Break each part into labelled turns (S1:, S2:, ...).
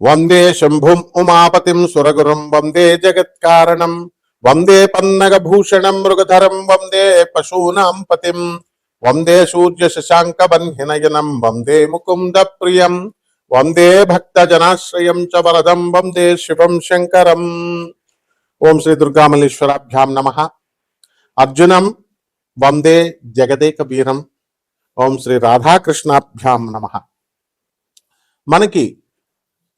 S1: వందే శంభుం ఉమాపతిం సురగురుం వందే జగత్కారణం వందే పన్నగభూషణం మృగధరం వందే పశూనాం పతిం వందే సూర్య శశాంక బన్హినయనం వందే ముకుంద ప్రియం వందే భక్త జనాశ్రయం చ వరదం వందే శివం శంకరం ఓం శ్రీ దుర్గామల్లేశ్వరాభ్యాం నమ అర్జునం వందే జగదేక వీరం ఓం శ్రీ రాధాకృష్ణాభ్యాం నమ మనకి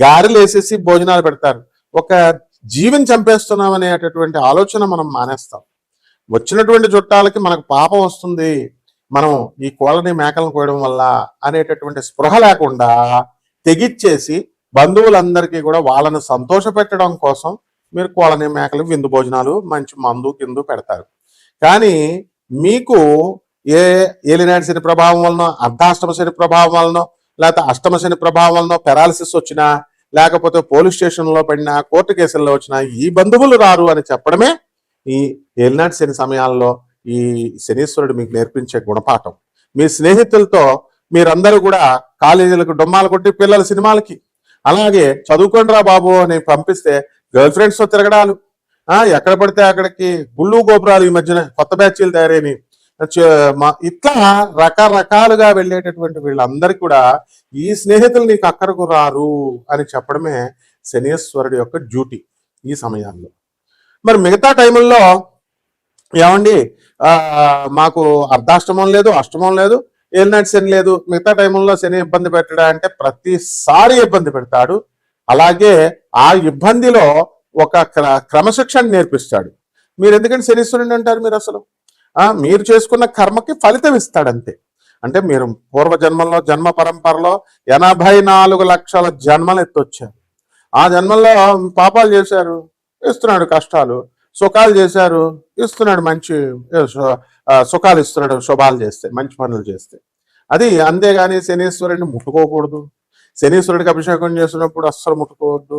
S1: గారెలు వేసేసి భోజనాలు పెడతారు. ఒక జీవిని చంపేస్తున్నాం అనేటటువంటి ఆలోచన మనం మానేస్తాం. వచ్చినటువంటి చుట్టాలకి మనకు పాపం వస్తుంది. మనం ఈ కోళ్ళని మేకలను కోయడం వల్ల అనేటటువంటి స్పృహ లేకుండా తెగిచ్చేసి బంధువులందరికీ కూడా వాళ్ళని సంతోష పెట్టడం కోసం మీరు కోళ్ళని మేకలు విందు భోజనాలు మంచి మందు కిందు పెడతారు. కానీ మీకు ఏ ఏలినాటి శని ప్రభావం వలన అర్ధాష్టమ శని ప్రభావం వలన లేకపోతే అష్టమ శని ప్రభావం వలన పెరాలసిస్ వచ్చినా లేకపోతే పోలీస్ స్టేషన్లో పడినా కోర్టు కేసుల్లో వచ్చినా ఈ బంధువులు రారు అని చెప్పడమే ఈ ఏలినాటి శని సమయాల్లో ఈ శనీశ్వరుడు మీకు నేర్పించే గుణపాఠం. మీ స్నేహితులతో మీరందరూ కూడా కాలేజీలకు డొమ్మాలు కొట్టి పిల్లల సినిమాలకి అలాగే చదువుకోండి రా బాబు అని పంపిస్తే గర్ల్ ఫ్రెండ్స్తో తిరగడాలు. ఎక్కడ పడితే అక్కడికి గుళ్ళు గోపురాలు ఈ మధ్యన కొత్త బ్యాచ్లు తయారైనవి. ఇట్లా రకరకాలుగా వెళ్ళేటటువంటి వీళ్ళందరికీ కూడా ఈ స్నేహితులు నీకు అక్కడకు రారు అని చెప్పడమే శనీశ్వరుడి యొక్క డ్యూటీ ఈ సమయాల్లో. మరి మిగతా టైముల్లో ఏమండి? మాకు అర్ధాష్టమం లేదు అష్టమం లేదు ఏలినాటి శని లేదు. మిగతా టైంలో శని ఇబ్బంది పెట్టడా అంటే ప్రతిసారి ఇబ్బంది పెడతాడు. అలాగే ఆ ఇబ్బందిలో ఒక క్ర- క్రమశిక్షణ నేర్పిస్తాడు. మీరు ఎందుకంటే శనీశ్వరుని అంటారు మీరు అసలు? మీరు చేసుకున్న కర్మకి ఫలితం ఇస్తాడు అంతే అంటే మీరు పూర్వజన్మల్లో జన్మ పరంపరలో ఎనభై నాలుగు లక్షల జన్మలు ఎత్తొచ్చారు. ఆ జన్మల్లో పాపాలు చేశారు ఇస్తున్నాడు కష్టాలు సుఖాలు చేశారు ఇస్తున్నాడు మంచి సుఖాలు ఇస్తున్నాడు శుభాలు చేస్తే మంచి పనులు చేస్తే. అది అంతేగాని శనీశ్వరుడిని ముట్టుకోకూడదు. శనీశ్వరుడికి అభిషేకం చేసినప్పుడు అస్సలు ముట్టుకోవద్దు.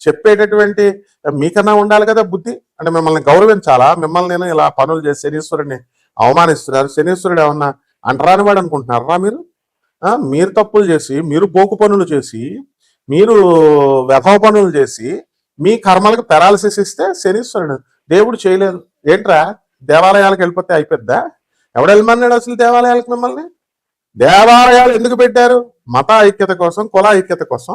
S1: చెప్పేటటువంటి మీకన్నా ఉండాలి కదా బుద్ధి. అంటే మిమ్మల్ని గౌరవించాలా? మిమ్మల్ని నేను ఇలా పనులు చేసి శనీశ్వరుడిని అవమానిస్తున్నారు శనీశ్వరుడు ఏమన్నా అంటరాని వాడు అనుకుంటున్నారా మీరు? మీరు తప్పులు చేసి మీరు బోకు పనులు చేసి మీరు వ్యధవ పనులు చేసి మీ కర్మలకు పెరాలసిస్ ఇస్తే శనీశ్వరుడు. దేవుడు చేయలేదు. ఏంట్రా? దేవాలయాలకు వెళ్ళిపోతే అయిపోద్దా? ఎవడు వెళ్ళమన్నాడు అసలు దేవాలయాలకు మిమ్మల్ని? దేవాలయాలు ఎందుకు పెట్టారు? మత ఐక్యత కోసం కుల ఐక్యత కోసం.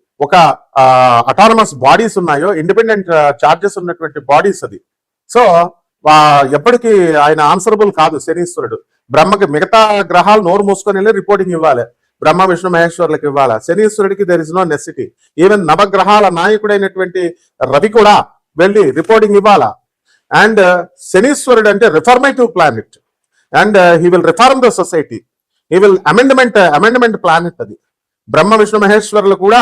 S1: ఒక అటానమస్ బాడీస్ ఉన్నాయో ఇండిపెండెంట్ చార్జెస్ ఉన్నటువంటి బాడీస్ అది. సో ఎప్పటికీ ఆయన ఆన్సరబుల్ కాదు శనీశ్వరుడు. బ్రహ్మకి మిగతా గ్రహాలు నోరు మూసుకొని వెళ్ళి రిపోర్టింగ్ ఇవ్వాలి. బ్రహ్మ విష్ణు మహేశ్వరులకు ఇవ్వాలి? శనీశ్వరుడికి there is no necessity even నవగ్రహాల నాయకుడైనటువంటి రవి కూడా వెళ్ళి రిపోర్టింగ్ ఇవ్వాలా? అండ్ శనీశ్వరుడు అంటే reformative planet and he will reform the society he will amendment amendment planet అది. బ్రహ్మ విష్ణు మహేశ్వరులు కూడా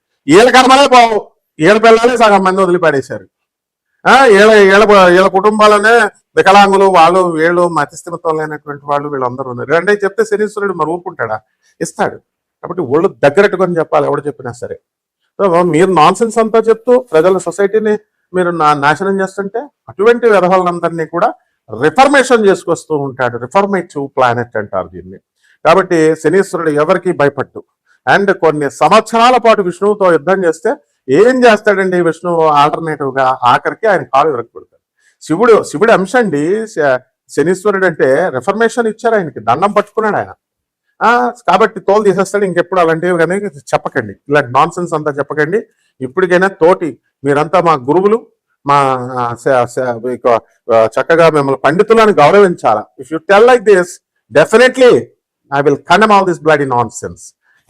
S1: వీళ్ళ కర్మలే పోవు. వీళ్ళ పిల్లలే సగం మంది వదిలిపడేశారు. ఆ వీళ్ళ వీళ్ళ వీళ్ళ కుటుంబాలనే వికలాంగులు వాళ్ళు వీళ్ళు మతిస్థిమితం లేనటువంటి వాళ్ళు వీళ్ళందరూ ఉన్నారు. అంటే చెప్తే శనీశ్వరుడు మరి ఊరుకుంటాడా? ఇస్తాడు. కాబట్టి ఒళ్ళు దగ్గరట్టుకొని చెప్పాలి ఎవడు చెప్పినా సరే. సో మీరు నాన్ సెన్స్ అంతా చెప్తూ ప్రజల సొసైటీని మీరు నా- నాశనం చేస్తుంటే అటువంటి విధవాళ్ళందరినీ కూడా రిఫర్మేషన్ చేసుకొస్తూ ఉంటాడు. రిఫర్మేటివ్ ప్లానెట్ అంటారు దీన్ని. కాబట్టి శనీశ్వరుడు ఎవరికి భయపట్టు. అండ్ కొన్ని సంవత్సరాల పాటు విష్ణువుతో యుద్ధం చేస్తే ఏం చేస్తాడండి విష్ణువు ఆల్టర్నేటివ్గా ఆఖరికి ఆయన కాలు విరగొడతాడు. శివుడు శివుడు అంశ అండి శ- శనీశ్వరుడు అంటే రిఫర్మేషన్ ఇచ్చారు ఆయనకి. దండం పట్టుకున్నాడు ఆయన. కాబట్టి తోలు తీసేస్తాడు ఇంకెప్పుడు అలాంటివి కానీ చెప్పకండి. ఇలాంటి నాన్ సెన్స్ అంతా చెప్పకండి. ఇప్పటికైనా తోటి మీరంతా మా గురువులు మా చక్కగా మిమ్మల్ని పండితులను గౌరవించాలా? If you tell like this definitely I will condemn all this bloody nonsense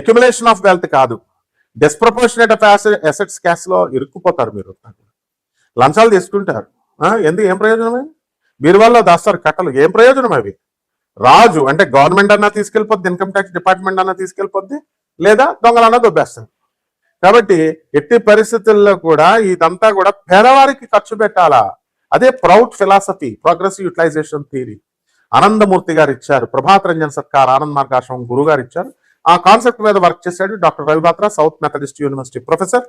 S1: accumulation of wealth కాదు. డెస్ప్రపోర్షనేట్ ఆఫ్ అసెట్స్ క్యాష్లో ఇరుక్కుపోతారు మీరు. లంచాలు తీసుకుంటారు. ఎందుకు? ఏం ప్రయోజనమే? బీరువాల్లో దాస్తారు కట్టలు. ఏం ప్రయోజనం అవి? రాజు అంటే గవర్నమెంట్ అన్నా తీసుకెళ్ళిపోద్ది ఇన్కమ్ ట్యాక్స్ డిపార్ట్మెంట్ అన్నా తీసుకెళ్ళిపోద్ది లేదా దొంగలన్నా దొబ్బేస్తారు. కాబట్టి ఎట్టి పరిస్థితుల్లో కూడా ఇదంతా కూడా పేదవారికి ఖర్చు పెట్టాలా? అదే proud philosophy progressive utilization theory Anandamurti garu ఇచ్చారు ప్రభాత్ రంజన్ సర్కార్ ఆనంద్ మార్గాశ్రమం గురువు గారు ఇచ్చారు. ఆ కాన్సెప్ట్ మీద వర్క్ చేశాడు doctor Ravi Batra South Methodist University professor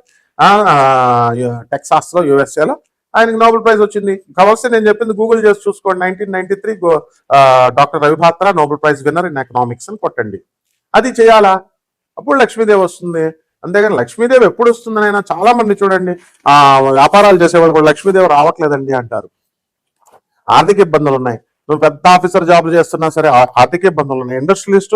S1: టెక్సాస్లో యూఎస్ఏలో. USA ఆయనకి నోబెల్ ప్రైజ్ వచ్చింది. కావాల్సి నేను చెప్పింది గూగుల్ చేసి చూసుకోండి. Nineteen ninety three doctor Ravi Batra Nobel prize winner in economics అని కొట్టండి. అది చేయాలా? అప్పుడు లక్ష్మీదేవి వస్తుంది. అంతేగాని లక్ష్మీదేవి ఎప్పుడు వస్తుందని అయినా చాలా మంది చూడండి. ఆ వ్యాపారాలు చేసేవాళ్ళు కూడా లక్ష్మీదేవి రావట్లేదండి అంటారు. ఆర్థిక ఇబ్బందులు ఉన్నాయి. నువ్వు పెద్ద ఆఫీసర్ జాబ్ చేస్తున్నా సరే ఆ- ఆర్థిక ఇబ్బందులు ఉన్నాయి. ఇండస్ట్రియలిస్ట్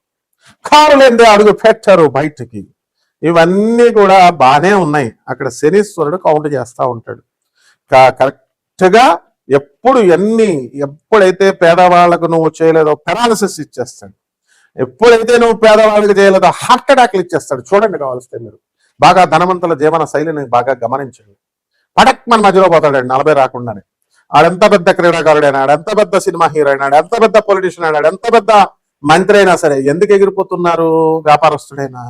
S1: కారు లేనిదే అడుగు పెట్టారు బయటికి. ఇవన్నీ కూడా బాగానే ఉన్నాయి. అక్కడ శనీశ్వరుడు కౌంట్ చేస్తా ఉంటాడు. కరెక్ట్గా ఎప్పుడు ఎన్ని ఎప్పుడైతే పేదవాళ్ళకు నువ్వు చేయలేదో పెరాలసిస్ ఇచ్చేస్తాడు. ఎప్పుడైతే నువ్వు పేదవాళ్ళకి చేయలేదో హార్ట్ అటాక్లు ఇచ్చేస్తాడు. చూడండి కావాల్స్తే మీరు. బాగా ధనవంతుల జీవన శైలిని బాగా గమనించండి పడక్ మన మధ్యలో పోతాడండి నలభై రాకుండానే. ఆడెంత పెద్ద క్రీడాకారుడైనా ఆడెంత పెద్ద సినిమా హీరో అయినాడు ఎంత పెద్ద పొలిటీషియన్ అయినాడు ఎంత పెద్ద మంత్రి అయినా సరే ఎందుకు ఎగిరిపోతున్నారు? వ్యాపారస్తుడైనా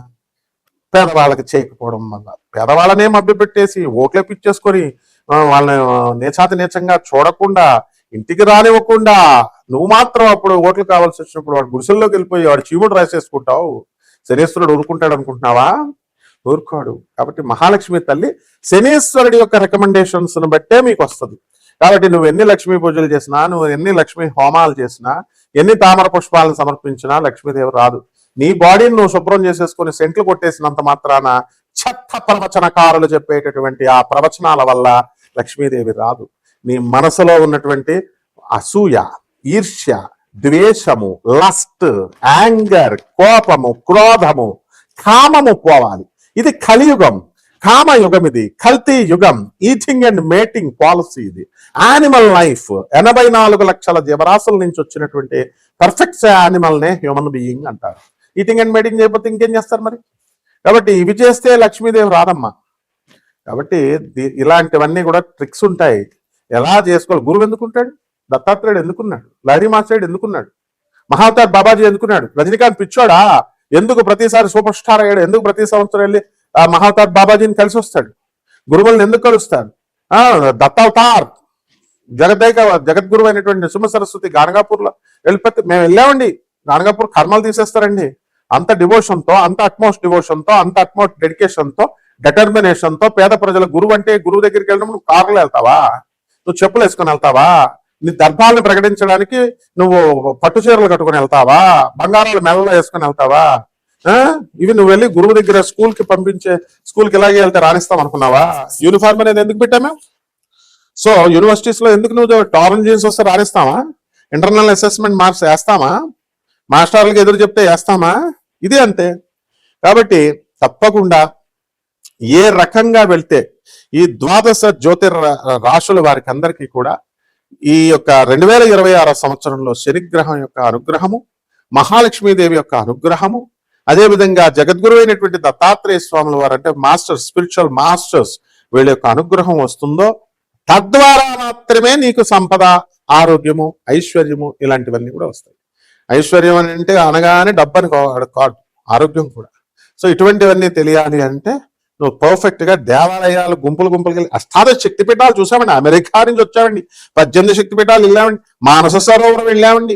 S1: పేదవాళ్ళకి చేయకపోవడం వల్ల. పేదవాళ్ళనే మభ్యపెట్టేసి ఓట్లే పిచ్చేసుకొని వాళ్ళని నేచాతి నీచంగా చూడకుండా ఇంటికి రానివ్వకుండా నువ్వు మాత్రం అప్పుడు ఓట్లు కావాల్సి వచ్చినప్పుడు వాడు గుడిసెల్లోకి వెళ్ళిపోయి వాడు చీముడు రాసేసుకుంటావు. శనీశ్వరుడు ఊరుకుంటాడు అనుకుంటున్నావా? ఊరుకోడు. కాబట్టి మహాలక్ష్మి తల్లి శనీశ్వరుడి యొక్క రికమెండేషన్స్ను బట్టే మీకు వస్తుంది. కాబట్టి నువ్వు ఎన్ని లక్ష్మీ పూజలు చేసినా నువ్వు ఎన్ని లక్ష్మీ హోమాలు చేసినా ఎన్ని తామర పుష్పాలను సమర్పించినా లక్ష్మీదేవి రాదు. నీ బాడీని నువ్వు శుభ్రం చేసేసుకొని సెంట్లు కొట్టేసినంత మాత్రాన చెత్త ప్రవచనకారులు చెప్పేటటువంటి ఆ ప్రవచనాల వల్ల లక్ష్మీదేవి రాదు. నీ మనసులో ఉన్నటువంటి అసూయ ఈర్ష్య ద్వేషము లస్ట్ యాంగర్ కోపము క్రోధము కామము పోవాలి. ఇది కలియుగం. కామయుగం ఇది కల్తీ యుగం ఈటింగ్ అండ్ మేటింగ్ పాలసీ ఇది. యానిమల్ లైఫ్ ఎనభై నాలుగు లక్షల జీవరాశుల నుంచి వచ్చినటువంటి పర్ఫెక్ట్ యానిమల్నే హ్యూమన్ బీయింగ్ అంటారు. ఈటింగ్ అండ్ మేటింగ్ చేయకపోతే ఇంకేం చేస్తారు మరి? కాబట్టి ఇవి చేస్తే లక్ష్మీదేవి రాదమ్మా. కాబట్టి ఇలాంటివన్నీ కూడా ట్రిక్స్ ఉంటాయి. ఎలా చేసుకోవాలి? గురువు ఎందుకుంటాడు? దత్తాత్రేయుడు ఎందుకున్నాడు? లహరి మాస్టర్డు ఎందుకున్నాడు? మహావతార్ బాబాజీ ఎందుకున్నాడు? రజనీకాంత్ పిచ్చోడా? ఎందుకు ప్రతిసారి సూపర్ స్టార్ అయ్యాడు? ఎందుకు ప్రతి సంవత్సరం వెళ్ళి ఆ మహావతార్ బాబాజీని కలిసి వస్తాడు. గురువులను ఎందుకు కలుస్తాడు? ఆ దత్తావతార్ జగదైక జగద్గురు అయినటువంటి నృసింహ సరస్వతి గానగాపూర్లో వెళ్ళిపోతే మేము వెళ్ళామండి. గానగాపూర్ కర్మలు తీసేస్తారండి. అంత డివోషన్తో అంత అట్మోస్ట్ డివోషన్తో అంత అట్మోస్ట్ డెడికేషన్తో తో పేద ప్రజల గురువు అంటే గురువు దగ్గరికి వెళ్ళడం నువ్వు కారులో వెళ్తావా? నువ్వు చెప్పులు వేసుకొని వెళ్తావా? నీ దర్భాలను ప్రకటించడానికి నువ్వు పట్టు చీరలు కట్టుకొని వెళ్తావా? బంగారాలు మెల్లలో వేసుకొని వెళ్తావా? ఇవి నువ్వు వెళ్ళి గురువు దగ్గర స్కూల్కి పంపించే స్కూల్కి ఇలాగే వెళ్తే రాణిస్తాం అనుకున్నావా? యూనిఫామ్ అనేది ఎందుకు పెట్టామే? సో యూనివర్సిటీస్లో ఎందుకు నువ్వు టారన్ జీన్స్ వస్తే రాణిస్తావా ఇంటర్నల్ అసెస్మెంట్ మార్క్స్ వేస్తామా? మాస్టర్లకు ఎదురు చెప్తే వేస్తామా? ఇది అంతే. కాబట్టి తప్పకుండా ఏ రకంగా వెళ్తే ఈ ద్వాదశ జ్యోతిర్ రాశుల వారికి అందరికీ కూడా ఈ యొక్క రెండు వేల ఇరవై ఆరో సంవత్సరంలో శనిగ్రహం యొక్క అనుగ్రహము మహాలక్ష్మీదేవి యొక్క అనుగ్రహము అదేవిధంగా జగద్గురు అయినటువంటి దత్తాత్రేయ స్వాముల వారు అంటే మాస్టర్స్ స్పిరిచువల్ మాస్టర్స్ వీళ్ళ యొక్క అనుగ్రహం వస్తుందో తద్వారా మాత్రమే నీకు సంపద ఆరోగ్యము ఐశ్వర్యము ఇలాంటివన్నీ కూడా వస్తాయి. ఐశ్వర్యం అని అంటే అనగానే డబ్బని కాదు ఆరోగ్యం కూడా. సో ఇటువంటివన్నీ తెలియాలి అంటే నువ్వు పర్ఫెక్ట్గా దేవాలయాలు గుంపులు గుంపులు వెళ్ళి అష్టాదశ శక్తి పీఠాలు చూసామండి. అమెరికా నుంచి వచ్చామండి. పద్దెనిమిది శక్తిపీఠాలు వెళ్ళామండి. మానస సరోవరం వెళ్ళామండి.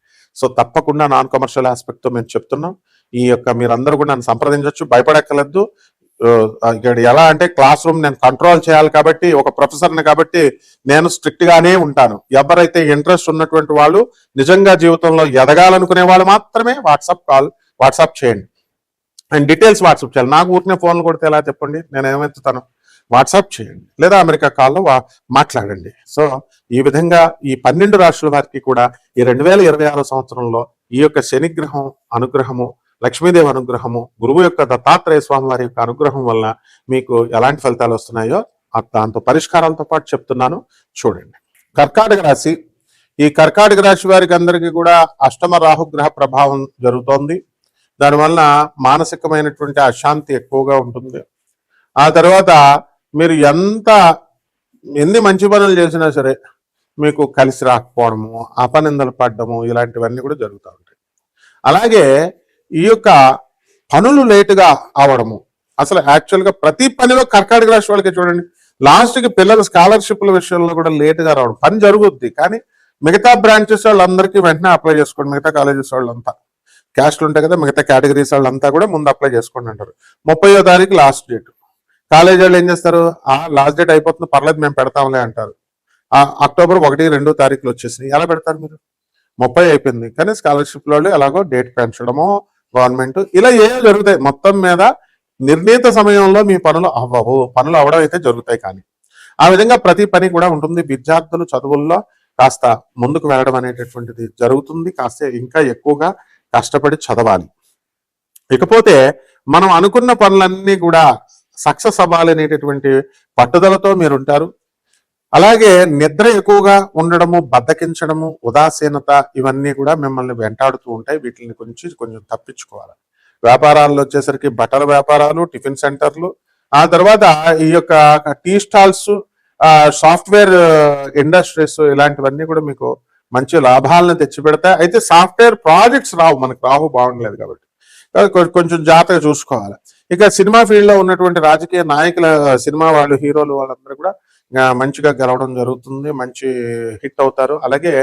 S1: సో తప్పకుండా నాన్ కమర్షియల్ ఆస్పెక్ట్తో మేము చెప్తున్నాం. ఈ యొక్క మీరందరూ కూడా నన్ను సంప్రదించవచ్చు భయపడక్కర్లేదు. ఇక్కడ ఎలా అంటే క్లాస్ రూమ్ నేను కంట్రోల్ చేయాలి కాబట్టి ఒక ప్రొఫెసర్ని కాబట్టి నేను స్ట్రిక్ట్ గానే ఉంటాను. ఎవరైతే ఇంట్రెస్ట్ ఉన్నటువంటి వాళ్ళు నిజంగా జీవితంలో ఎదగాలనుకునే వాళ్ళు మాత్రమే వాట్సాప్ కాల్ వాట్సాప్ చేయండి. అండ్ డీటెయిల్స్ వాట్సాప్ చేయాలి. నాకు ఊరికే ఫోన్లు కొడితే ఎలా చెప్పండి? నేను ఏమెత్తుతాను? వాట్సాప్ చేయండి లేదా అమెరికా కాల్లో మాట్లాడండి. సో ఈ విధంగా ఈ పన్నెండు రాష్ట్రాల వారికి కూడా ఈ రెండు వేల ఇరవై ఆరో సంవత్సరంలో ఈ యొక్క శనిగ్రహం అనుగ్రహము లక్ష్మీదేవి అనుగ్రహము గురువు యొక్క దత్తాత్రేయ స్వామి వారి యొక్క అనుగ్రహం వల్ల మీకు ఎలాంటి ఫలితాలు వస్తున్నాయో దాంతో పరిష్కారాలతో పాటు చెప్తున్నాను. చూడండి. కర్కాటక రాశి. ఈ కర్కాటక రాశి వారికి అందరికీ కూడా అష్టమ రాహుగ్రహ ప్రభావం జరుగుతోంది. దానివల్ల మానసికమైనటువంటి అశాంతి ఎక్కువగా ఉంటుంది. ఆ తర్వాత మీరు ఎంత ఎన్ని మంచి పనులు చేసినా సరే మీకు కలిసి రాకపోవడము అపనిందలు పడడము ఇలాంటివన్నీ కూడా జరుగుతూ ఉంటాయి. అలాగే ఈ యొక్క పనులు లేటుగా అవడము అసలు యాక్చువల్గా ప్రతి పనిలో కర్కాటక రాశి వాళ్ళకి చూడండి. లాస్ట్కి పిల్లల స్కాలర్షిప్ల విషయంలో కూడా లేటుగా రావడం పని జరుగుద్ది. కానీ మిగతా బ్రాంచెస్ వాళ్ళందరికీ వెంటనే అప్లై చేసుకోండి. మిగతా కాలేజెస్ వాళ్ళంతా. క్యాస్ట్లు ఉంటాయి కదా మిగతా కేటగిరీస్ వాళ్ళంతా కూడా ముందు అప్లై చేసుకోండి అంటారు. ముప్పయో తారీఖు లాస్ట్ డేట్. కాలేజీ వాళ్ళు ఏం చేస్తారు? ఆ లాస్ట్ డేట్ అయిపోతుంది పర్లేదు మేము పెడతాంలే అంటారు. ఆ అక్టోబర్ ఒకటి రెండో తారీఖులు వచ్చేసినాయి. ఎలా పెడతారు మీరు? ముప్పై అయిపోయింది. కానీ స్కాలర్షిప్ వాళ్ళు ఎలాగో డేట్ పెంచడమో గవర్నమెంట్ ఇలా ఏవో జరుగుతాయి. మొత్తం మీద నిర్ణీత సమయంలో మీ పనులు అవ్వవు. పనులు అవ్వడం అయితే జరుగుతాయి కానీ. ఆ విధంగా ప్రతి పని కూడా ఉంటుంది. విద్యార్థులు చదువుల్లో కాస్త ముందుకు వెళ్ళడం అనేటటువంటిది జరుగుతుంది. కాస్త ఇంకా ఎక్కువగా కష్టపడి చదవాలి. ఇకపోతే మనం అనుకున్న పనులన్నీ కూడా సక్సెస్ అవ్వాలనేటటువంటి పట్టుదలతో మీరు ఉంటారు అలాగే నిద్ర ఎక్కువగా ఉండడము బద్దకించడము ఉదాసీనత ఇవన్నీ కూడా మిమ్మల్ని వెంటాడుతూ ఉంటాయి. వీటిని గురించి కొంచెం తప్పించుకోవాలి. వ్యాపారాల్లో వచ్చేసరికి బట్టల వ్యాపారాలు టిఫిన్ సెంటర్లు ఆ తర్వాత ఈ యొక్క టీ స్టాల్స్ సాఫ్ట్వేర్ ఇండస్ట్రీస్ ఇలాంటివన్నీ కూడా మీకు మంచి లాభాలను తెచ్చిపెడతాయి. అయితే సాఫ్ట్వేర్ ప్రాజెక్ట్స్ రావు మనకు రావు బాగుండలేదు కాబట్టి. కొంచెం జాగ్రత్తగా చూసుకోవాలి. ఇక సినిమా ఫీల్డ్లో ఉన్నటువంటి రాజకీయ నాయకుల సినిమా వాళ్ళు హీరోలు వాళ్ళందరూ కూడా మంచిగా గెలవడం జరుగుతుంది మంచి హిట్ అవుతారు. అలాగే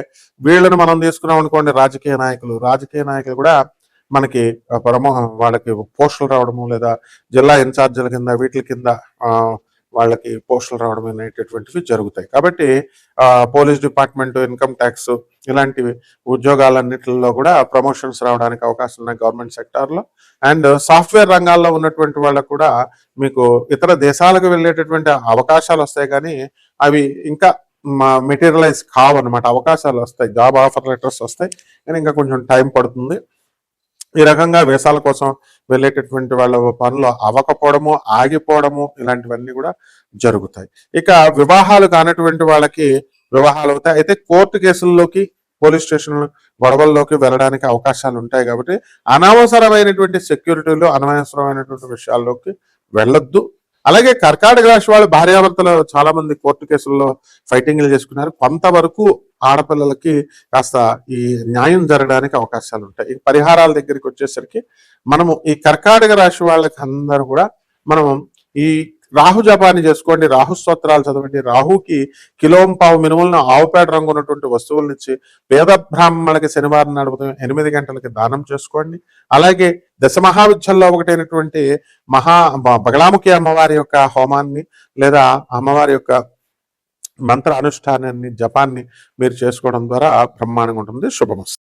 S1: వీళ్ళను మనం తీసుకున్నాం అనుకోండి రాజకీయ నాయకులు. రాజకీయ నాయకులు కూడా మనకి ప్రమో వాళ్ళకి పోస్టులు రావడము లేదా జిల్లా ఇన్ఛార్జీల కింద వీటి కింద వాళ్ళకి పోస్టులు రావడం అనేటటువంటివి జరుగుతాయి. కాబట్టి పోలీస్ డిపార్ట్మెంట్ ఇన్కమ్ ట్యాక్స్ ఇలాంటివి ఉద్యోగాలన్నింటిలో కూడా ప్రమోషన్స్ రావడానికి అవకాశం ఉన్నాయి గవర్నమెంట్ సెక్టార్లో అండ్ సాఫ్ట్వేర్ రంగాల్లో ఉన్నటువంటి వాళ్ళకు కూడా మీకు ఇతర దేశాలకు వెళ్ళేటటువంటి అవకాశాలు వస్తాయి కానీ అవి ఇంకా మెటీరియలైజ్ కావన్నమాట. అవకాశాలు వస్తాయి. జాబ్ ఆఫర్ లెటర్స్ వస్తాయి. కానీ ఇంకా కొంచెం టైం పడుతుంది. ఈ రకంగా వేసాల కోసం వెళ్ళేటటువంటి వాళ్ళ పనులు అవ్వకపోవడము ఆగిపోవడము ఇలాంటివన్నీ కూడా జరుగుతాయి. ఇక వివాహాలు కానటువంటి వాళ్ళకి వివాహాలు అవుతాయి. అయితే కోర్టు కేసుల్లోకి పోలీస్ స్టేషన్ గొడవల్లోకి వెళ్ళడానికి అవకాశాలు ఉంటాయి కాబట్టి అనవసరమైనటువంటి సెక్యూరిటీలు అనవసరమైనటువంటి విషయాల్లోకి వెళ్ళొద్దు. అలాగే కర్కాటక రాశి వాళ్ళు భార్యాభర్తలు చాలా మంది కోర్టు కేసుల్లో ఫైటింగ్లు చేసుకున్నారు. కొంతవరకు ఆడపిల్లలకి కాస్త ఈ న్యాయం జరగడానికి అవకాశాలు ఉంటాయి ఈ పరిహారాల దగ్గరికి వచ్చేసరికి మనము ఈ కర్కాటక రాశి వాళ్ళకి అందరూ కూడా మనం ఈ రాహు జపాన్ని చేసుకోండి రాహు స్తోత్రాలు చదవండి. రాహుకి కిలోం పావు మినుములను ఆవుపేట రంగు ఉన్నటువంటి వస్తువులను ఇచ్చి పేద బ్రాహ్మణులకి శనివారం నాడు ఎనిమిది గంటలకి దానం చేసుకోండి. అలాగే దశ మహావిద్యల్లో ఒకటైనటువంటి మహా బగలాముఖి అమ్మవారి యొక్క హోమాన్ని లేదా అమ్మవారి యొక్క మంత్ర అనుష్ఠానాన్ని జపాన్ని మీరు చేసుకోవడం ద్వారా బ్రహ్మాండంగా ఉంటుంది. శుభమస్తు.